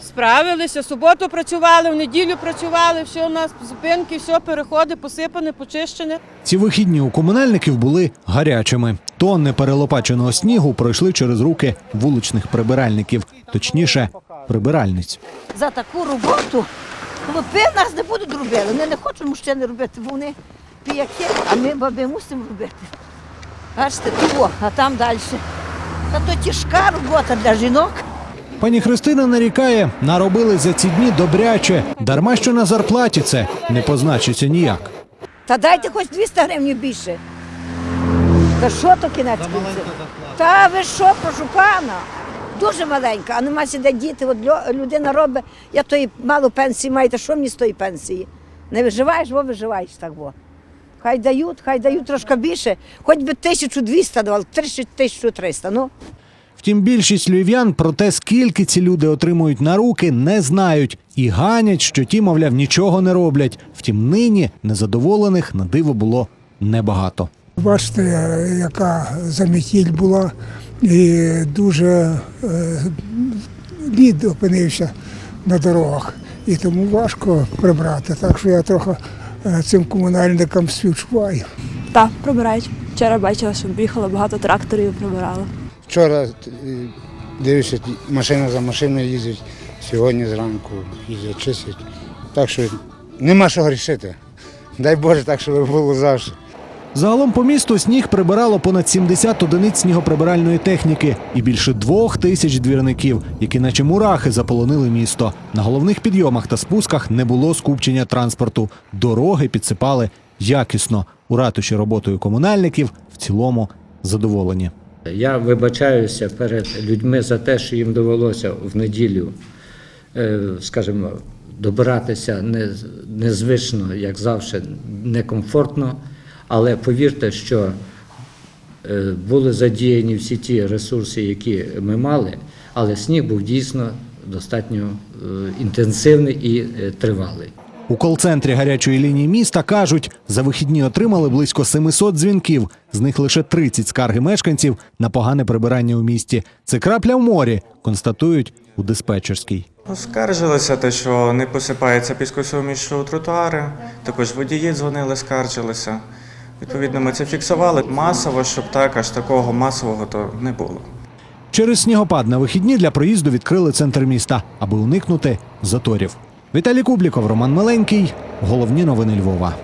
Справилися, суботу працювали, в неділю працювали, все у нас зупинки, все, переходи, посипане, почищене. Ці вихідні у комунальників були гарячими. Тонни перелопаченого снігу пройшли через руки вуличних прибиральників, точніше, прибиральниць. за таку роботу. Хлопи нас не будуть робити. Вони не хочуть мужчини робити, бо вони піяки, а ми баби мусимо робити. Бачите, того, а там далі. Та то тяжка робота для жінок. Пані Христина нарікає, наробили за ці дні добряче, дарма що на зарплаті це не позначиться ніяк. Та дайте хоч 200 гривень більше. Та що то кінець кінців? Та ви що, прошу пана? Дуже маленька, а нема сіде діти. От лю- людина робить, я тої мало пенсії маю, та що мені з тої пенсії? Не виживаєш, во виживаєш так во. Хай дають, хай дають трошки більше, хоч би 1200 давали, 1300, ну. Втім, більшість львів'ян про те, скільки ці люди отримують на руки, не знають і ганять, що ті, мовляв, нічого не роблять. Втім, нині незадоволених на диво було небагато. Бачите, яка замітіль була, і дуже е, лід опинився на дорогах. І тому важко прибрати. Так що я трохи е, цим комунальникам співчуваю. Так, прибирають. Вчора бачила, що їхало багато тракторів, прибирали. Вчора е, дивишся, машина за машиною їздять, сьогодні зранку їздять, чистять. Так що нема що грішити. Дай Боже, так, щоб було завжди. Загалом по місту сніг прибирало понад 70 одиниць снігоприбиральної техніки і більше двох тисяч двірників, які наче мурахи заполонили місто. На головних підйомах та спусках не було скупчення транспорту. Дороги підсипали якісно. У ратуші роботою комунальників в цілому задоволені. Я вибачаюся перед людьми за те, що їм довелося в неділю, е, скажімо, добиратися незвично, як завжди, некомфортно. Але повірте, що е, були задіяні всі ті ресурси, які ми мали, але сніг був дійсно достатньо е, інтенсивний і тривалий. У кол-центрі гарячої лінії міста кажуть, за вихідні отримали близько 700 дзвінків. З них лише 30 скарги мешканців на погане прибирання у місті. Це крапля в морі, констатують у диспетчерській. Скаржилися те, що не посипається піскосуміш у тротуари. Також водії дзвонили, скаржилися. Відповідно, ми це фіксували масово, щоб так аж такого масового то не було. Через снігопад на вихідні для проїзду відкрили центр міста, аби уникнути заторів. Віталій Кубліков, Роман Миленький. Головні новини Львова.